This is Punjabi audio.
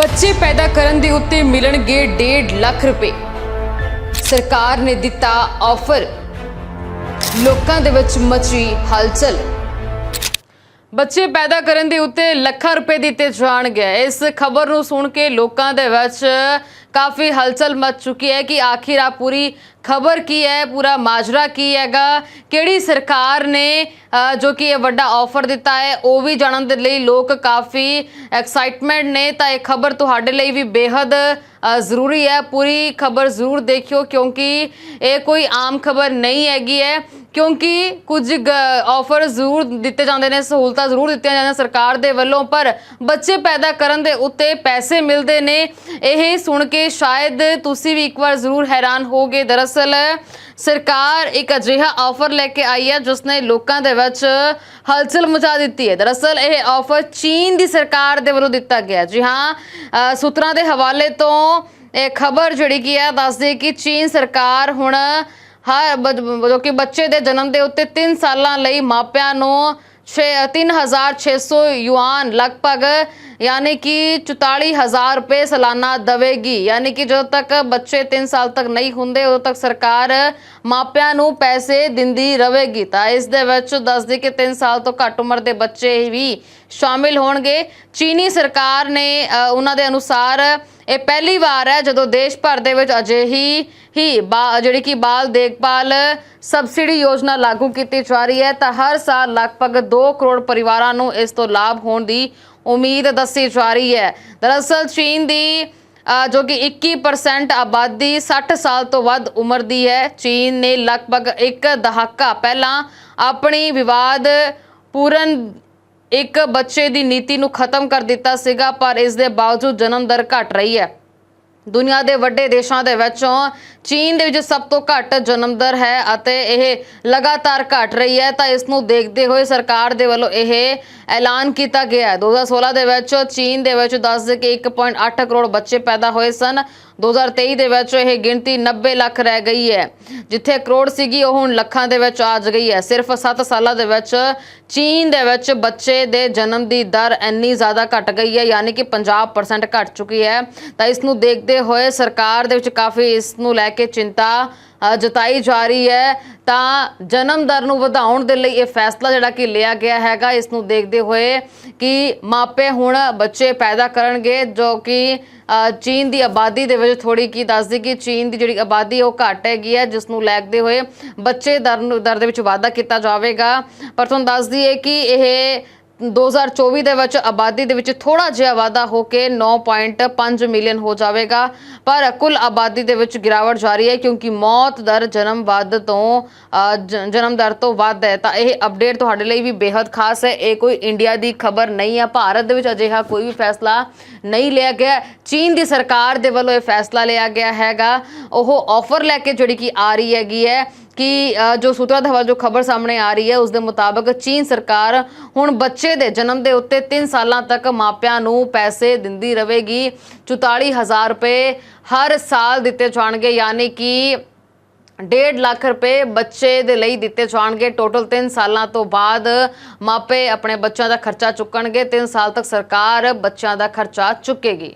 ਬੱਚੇ ਪੈਦਾ ਕਰਨ ਦੇ ਉੱਤੇ ਮਿਲਣਗੇ 1.5 ਲੱਖ ਰੁਪਏ। ਸਰਕਾਰ ਨੇ ਦਿੱਤਾ ਆਫਰ। ਲੋਕਾਂ ਦੇ ਵਿੱਚ ਮਚੀ ਹਲਚਲ। ਬੱਚੇ ਪੈਦਾ ਕਰਨ ਦੇ ਉੱਤੇ ਲੱਖਾਂ ਰੁਪਏ ਦਿੱਤੇ ਜਾਣਗੇ। ਇਸ ਖਬਰ ਨੂੰ ਸੁਣ ਕੇ ਲੋਕਾਂ ਦੇ ਵਿੱਚ ਕਾਫੀ ਹਲਚਲ ਮਚ ਚੁੱਕੀ ਹੈ ਕਿ ਆਖਿਰ ਆ ਪੂਰੀ ਖਬਰ ਕੀ ਹੈ, ਪੂਰਾ ਮਾਜਰਾ ਕੀ ਹੈਗਾ? ਕਿਹੜੀ ਸਰਕਾਰ ਨੇ ਜੋ ਕਿ ਇਹ ਵੱਡਾ ਆਫਰ ਦਿੱਤਾ ਹੈ, ਉਹ ਵੀ ਜਾਣਨ ਦੇ ਲਈ ਲੋਕ ਕਾਫੀ ਐਕਸਾਈਟਮੈਂਟ ਨੇ। ਤਾਂ ਇਹ ਖਬਰ ਤੁਹਾਡੇ ਲਈ ਵੀ ਬੇहद ਜ਼ਰੂਰੀ ਹੈ। ਪੂਰੀ ਖਬਰ ਜ਼ਰੂਰ ਦੇਖਿਓ, ਕਿਉਂਕਿ ਇਹ ਕੋਈ ਆਮ ਖਬਰ ਨਹੀਂ ਹੈਗੀ ਹੈ। ਕਿਉਂਕਿ ਕੁਝ ਆਫਰ ਜ਼ਰੂਰ ਦਿੱਤੇ ਜਾਂਦੇ ਨੇ, ਸਹੂਲਤਾਂ ਜ਼ਰੂਰ ਦਿੱਤੀਆਂ ਜਾਂਦੀਆਂ ਸਰਕਾਰ ਦੇ ਵੱਲੋਂ, ਪਰ ਬੱਚੇ ਪੈਦਾ ਕਰਨ ਦੇ ਉੱਤੇ ਪੈਸੇ ਮਿਲਦੇ ਨੇ। ਇਹ ਸੁਣ ਕੇ ਸ਼ਾਇਦ ਤੁਸੀਂ ਵੀ ਇੱਕ ਵਾਰ ਜ਼ਰੂਰ ਹੈਰਾਨ ਹੋਗੇ ਦਰਅਸਲ ਸਰਕਾਰ ਇੱਕ ਅਜਿਹਾ ਆਫਰ ਲੈ ਕੇ ਆਈ ਹੈ ਜਿਸ ਨੇ ਲੋਕਾਂ ਦੇ ਵਿੱਚ ਹਲਚਲ ਮਚਾ ਦਿੱਤੀ ਹੈ। ਦਰਅਸਲ ਇਹ ਆਫਰ ਚੀਨ ਦੀ ਸਰਕਾਰ ਦੇ ਵੱਲੋਂ ਦਿੱਤਾ ਗਿਆ ਜੀ ਹਾਂ ਅ, ਸੂਤਰਾਂ ਦੇ ਹਵਾਲੇ ਤੋਂ ਇਹ ਖਬਰ ਜਿਹੜੀ ਕੀ ਹੈ ਦੱਸਦੀ ਕਿ ਚੀਨ ਸਰਕਾਰ ਹੁਣ ਹਰ ਜੋ ਕਿ ਬੱਚੇ ਦੇ ਜਨਮ ਦੇ ਉੱਤੇ 3 ਸਾਲਾਂ ਲਈ ਮਾਪਿਆਂ ਨੂੰ 3600 ਯੂਆਨ ਲਗਭਗ, ਯਾਨੀ ਕਿ 44000 ਰੁਪਏ ਸਾਲਾਨਾ ਦਵੇਗੀ। ਯਾਨੀ ਕਿ ਜਦੋਂ ਤੱਕ ਬੱਚੇ 3 ਸਾਲ ਤੱਕ ਨਹੀਂ ਹੁੰਦੇ, ਉਦੋਂ ਤੱਕ ਸਰਕਾਰ ਮਾਪਿਆਂ ਨੂੰ ਪੈਸੇ ਦਿੰਦੀ ਰਹੇਗੀ ਤਾਂ ਇਸ ਦੇ ਵਿੱਚ ਦੱਸਦੀ ਕਿ 3 ਸਾਲ ਤੋਂ ਘੱਟ ਉਮਰ ਦੇ ਬੱਚੇ ਵੀ ਸ਼ਾਮਿਲ ਹੋਣਗੇ। ਚੀਨੀ ਸਰਕਾਰ ਨੇ ਉਹਨਾਂ ਦੇ ਅਨੁਸਾਰ ਇਹ ਪਹਿਲੀ ਵਾਰ ਹੈ ਜਦੋਂ ਦੇਸ਼ ਭਰ ਦੇ ਵਿੱਚ ਅਜਿਹੀ ਹੀ ਬਾ- ਜਿਹੜੀ ਕਿ ਬਾਲ ਦੇਖਭਾਲ ਸਬਸਿਡੀ ਯੋਜਨਾ ਲਾਗੂ ਕੀਤੀ ਜਾ ਰਹੀ ਹੈ, ਤਾਂ ਹਰ ਸਾਲ ਲਗਭਗ 2 ਕਰੋੜ ਪਰਿਵਾਰਾਂ ਨੂੰ ਇਸ ਤੋਂ ਲਾਭ ਹੋਣ ਦੀ ਉਮੀਦ ਦੱਸੀ ਜਾ ਰਹੀ ਹੈ। ਦਰਅਸਲ ਚੀਨ ਦੀ ਜੋ ਕਿ 21% ਆਬਾਦੀ 60 ਸਾਲ ਤੋਂ ਵੱਧ ਉਮਰ ਦੀ ਹੈ, ਚੀਨ ਨੇ ਲਗਭਗ ਇੱਕ ਦਹਾਕਾ ਪਹਿਲਾਂ ਆਪਣੀ ਵਿਵਾਦ ਪੂਰਨ ਇੱਕ ਬੱਚੇ ਦੀ ਨੀਤੀ ਨੂੰ ਖਤਮ ਕਰ ਦਿੱਤਾ ਸੀਗਾ, ਪਰ ਇਸ ਦੇ ਬਾਵਜੂਦ ਜਨਮ ਦਰ ਘਟ ਰਹੀ ਹੈ। ਦੁਨੀਆ ਦੇ ਵੱਡੇ ਦੇਸ਼ਾਂ ਦੇ ਵਿੱਚੋਂ ਚੀਨ ਦੇ ਵਿੱਚ ਸਭ ਤੋਂ ਘੱਟ ਜਨਮ ਦਰ ਹੈ ਅਤੇ ਇਹ ਲਗਾਤਾਰ ਘਟ ਰਹੀ ਹੈ, ਤਾਂ ਇਸ ਨੂੰ ਦੇਖਦੇ ਹੋਏ ਸਰਕਾਰ ਦੇ ਵੱਲੋਂ ਇਹ ਐਲਾਨ ਕੀਤਾ ਗਿਆ ਹੈ। 2016 ਦੇ ਵਿੱਚ ਚੀਨ ਦੇ ਵਿੱਚ ਦੱਸ ਦੇ ਕਿ 1.8 ਕਰੋੜ ਬੱਚੇ ਪੈਦਾ ਹੋਏ ਸਨ। 2023 ਦੇ ਵਿੱਚ ਇਹ ਗਿਣਤੀ 90 ਲੱਖ ਰਹਿ ਗਈ ਹੈ, ਜਿੱਥੇ ਕਰੋੜ ਸੀਗੀ, ਉਹ ਹੁਣ ਲੱਖਾਂ ਦੇ ਵਿੱਚ ਆ ਗਈ ਹੈ। ਸਿਰਫ 7 ਸਾਲਾਂ ਦੇ ਵਿੱਚ ਚੀਨ ਦੇ ਵਿੱਚ ਬੱਚੇ ਦੇ ਜਨਮ ਦੀ ਦਰ ਇੰਨੀ ਜ਼ਿਆਦਾ ਘਟ ਗਈ ਹੈ, ਯਾਨੀ ਕਿ 50% ਘਟ ਚੁੱਕੀ ਹੈ। ਤਾਂ ਇਸ ਨੂੰ ਦੇਖਦੇ ਹੋਏ ਸਰਕਾਰ ਦੇ ਵਿੱਚ ਕਾਫੀ ਇਸ ਨੂੰ ਲੈ ਕੇ ਚਿੰਤਾ ਜਤਾਈ ਜਾ ਰਹੀ ਹੈ। ਤਾਂ ਜਨਮ ਦਰ ਨੂੰ ਵਧਾਉਣ ਦੇ ਲਈ ਇਹ ਫੈਸਲਾ ਜਿਹੜਾ ਕਿ ਲਿਆ ਗਿਆ ਹੈਗਾ, ਇਸ ਨੂੰ ਦੇਖਦੇ ਹੋਏ ਕਿ ਮਾਪੇ ਹੁਣ ਬੱਚੇ ਪੈਦਾ ਕਰਨਗੇ, ਜੋ ਕਿ ਚੀਨ ਦੀ ਆਬਾਦੀ ਦੇ ਵਿੱਚ ਥੋੜੀ ਕੀ ਦੱਸਦੀ ਕਿ ਚੀਨ ਦੀ ਜਿਹੜੀ ਆਬਾਦੀ ਉਹ ਘਟ ਹੈਗੀ ਹੈ, ਜਿਸ ਨੂੰ ਲੈਕਦੇ ਹੋਏ ਬੱਚੇ ਦਰ ਨੂੰ, ਦਰ ਦੇ ਵਿੱਚ ਵਾਧਾ ਕੀਤਾ ਜਾਵੇਗਾ। ਪਰ ਤੁਹਾਨੂੰ ਦੱਸਦੀ ਹੈ ਕਿ ਇਹ 2024 ਦੇ ਵਿੱਚ ਆਬਾਦੀ ਦੇ ਵਿੱਚ ਥੋੜਾ ਜਿਹਾ ਵਾਧਾ ਹੋ ਕੇ 9.5 ਮਿਲੀਅਨ ਹੋ ਜਾਵੇਗਾ। ਪਰ ਕੁੱਲ ਆਬਾਦੀ ਦੇ ਵਿੱਚ ਗਿਰਾਵਟ ਜਾਰੀ ਹੈ ਕਿਉਂਕਿ ਮੌਤ ਦਰ ਜਨਮ ਵੱਧ ਤੋਂ ਜ- ਜਨਮ ਦਰ ਤੋਂ ਵੱਧ ਹੈ। ਤਾਂ ਇਹ ਅਪਡੇਟ ਤੁਹਾਡੇ ਲਈ ਵੀ ਬੇहद ਖਾਸ ਹੈ। ਇਹ ਕੋਈ ਇੰਡੀਆ ਦੀ ਖਬਰ ਨਹੀਂ ਹੈ। ਭਾਰਤ ਦੇ ਵਿੱਚ ਅਜਿਹਾ ਕੋਈ ਵੀ ਫੈਸਲਾ ਨਹੀਂ ਲਿਆ ਗਿਆ। ਚੀਨ ਦੀ ਸਰਕਾਰ ਦੇ ਵੱਲੋਂ ਇਹ ਫੈਸਲਾ ਲਿਆ ਗਿਆ ਹੈਗਾ। ਉਹ ਆਫਰ ਲੈ ਕੇ ਜਿਹੜੀ ਕਿ ਆ ਰਹੀ ਹੈਗੀ ਹੈ ਕਿ ਜੋ ਸੂਤਰਾਂ ਦੇ ਹਵਾਲੇ ਜੋ ਖਬਰ ਸਾਹਮਣੇ ਆ ਰਹੀ ਹੈ, ਉਸ ਦੇ ਮੁਤਾਬਕ ਚੀਨ ਸਰਕਾਰ ਹੁਣ ਬੱਚੇ ਦੇ ਜਨਮ ਦੇ ਉੱਤੇ 3 ਸਾਲਾਂ ਤੱਕ ਮਾਪਿਆਂ ਨੂੰ ਪੈਸੇ ਦਿੰਦੀ ਰਹੇਗੀ। 44000 ਰੁਪਏ ਹਰ ਸਾਲ ਦਿੱਤੇ ਜਾਣਗੇ, ਯਾਨੀ ਕਿ 1.5 ਲੱਖ ਰੁਪਏ ਬੱਚੇ ਦੇ ਲਈ ਦਿੱਤੇ ਜਾਣਗੇ। ਟੋਟਲ 3 ਸਾਲਾਂ ਤੋਂ ਬਾਅਦ ਮਾਪੇ ਆਪਣੇ ਬੱਚਿਆਂ ਦਾ ਖਰਚਾ ਚੁੱਕਣਗੇ 3 ਸਾਲ ਤੱਕ ਸਰਕਾਰ ਬੱਚਿਆਂ ਦਾ ਖਰਚਾ ਚੁੱਕੇਗੀ।